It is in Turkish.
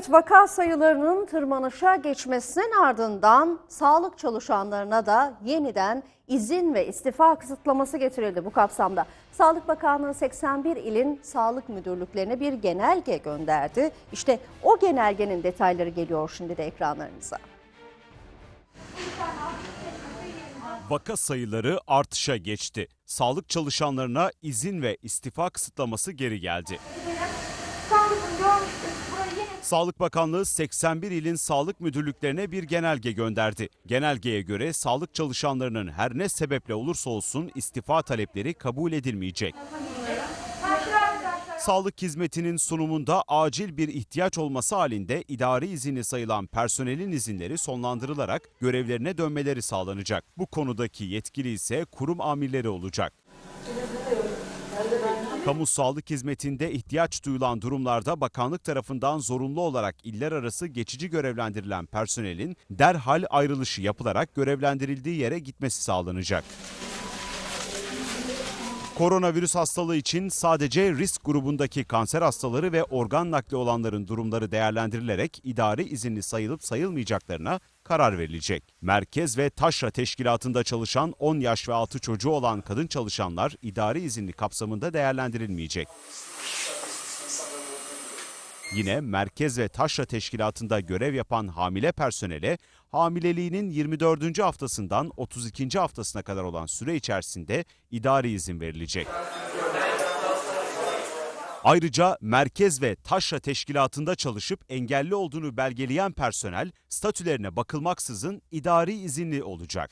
Evet vaka sayılarının tırmanışa geçmesinin ardından sağlık çalışanlarına da yeniden izin ve istifa kısıtlaması getirildi bu kapsamda. Sağlık Bakanlığı 81 ilin sağlık müdürlüklerine bir genelge gönderdi. İşte o genelgenin detayları geliyor şimdi de ekranlarınıza. Vaka sayıları artışa geçti. Sağlık çalışanlarına izin ve istifa kısıtlaması geri geldi. Sağlık Bakanlığı 81 ilin sağlık müdürlüklerine bir genelge gönderdi. Genelgeye göre sağlık çalışanlarının her ne sebeple olursa olsun istifa talepleri kabul edilmeyecek. Sağlık hizmetinin sunumunda acil bir ihtiyaç olması halinde idari izinli sayılan personelin izinleri sonlandırılarak görevlerine dönmeleri sağlanacak. Bu konudaki yetkili ise kurum amirleri olacak. Kamu sağlık hizmetinde ihtiyaç duyulan durumlarda bakanlık tarafından zorunlu olarak iller arası geçici görevlendirilen personelin derhal ayrılışı yapılarak görevlendirildiği yere gitmesi sağlanacak. Koronavirüs hastalığı için sadece risk grubundaki kanser hastaları ve organ nakli olanların durumları değerlendirilerek idari izinli sayılıp sayılmayacaklarına karar verilecek. Merkez ve Taşra Teşkilatı'nda çalışan 10 yaş ve altı çocuğu olan kadın çalışanlar idari izinli kapsamında değerlendirilmeyecek. Yine Merkez ve Taşra Teşkilatı'nda görev yapan hamile personele hamileliğinin 24. haftasından 32. haftasına kadar olan süre içerisinde idari izin verilecek. Ayrıca merkez ve taşra teşkilatında çalışıp engelli olduğunu belgeleyen personel statülerine bakılmaksızın idari izinli olacak.